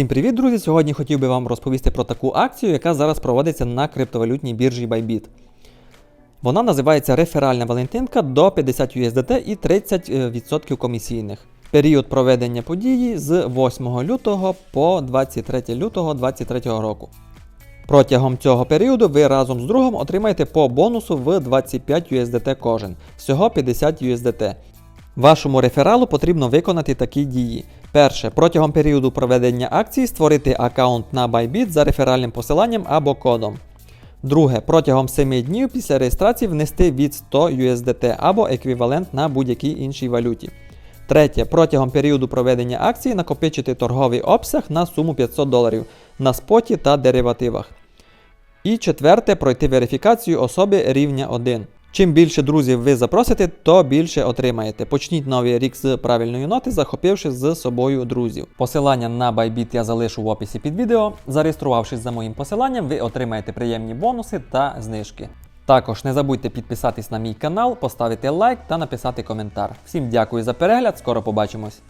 Всім привіт, друзі! Сьогодні хотів би вам розповісти про таку акцію, яка зараз проводиться на криптовалютній біржі Bybit. Вона називається реферальна Валентинка до 50 USDT і 30% комісійних. Період проведення події з 8 лютого по 23 лютого 2023 року. Протягом цього періоду ви разом з другом отримаєте по бонусу в 25 USDT кожен, всього 50 USDT. Вашому рефералу потрібно виконати такі дії. Перше, протягом періоду проведення акції створити аккаунт на Bybit за реферальним посиланням або кодом. Друге, протягом 7 днів після реєстрації внести від 100 USDT або еквівалент на будь-якій іншій валюті. Третє, протягом періоду проведення акції накопичити торговий обсяг на суму 500 доларів на споті та деривативах. І четверте, пройти верифікацію особи рівня 1. Чим більше друзів ви запросите, то більше отримаєте. Почніть новий рік з правильної ноти, захопивши з собою друзів. Посилання на Bybit я залишу в описі під відео. Зареєструвавшись за моїм посиланням, ви отримаєте приємні бонуси та знижки. Також не забудьте підписатись на мій канал, поставити лайк та написати коментар. Всім дякую за перегляд, скоро побачимось.